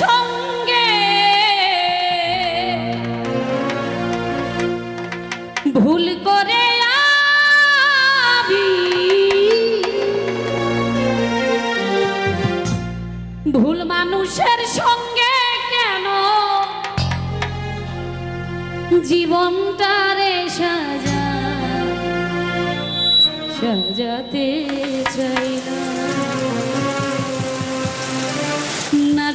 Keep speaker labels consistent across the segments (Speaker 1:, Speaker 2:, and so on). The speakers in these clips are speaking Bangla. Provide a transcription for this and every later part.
Speaker 1: সঙ্গে। ভুল করে ভুল মানুষের সঙ্গে কেন জীবনটারে সাজা সাজাতে চাই না।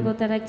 Speaker 1: কৃতজ্ঞতা রাখছি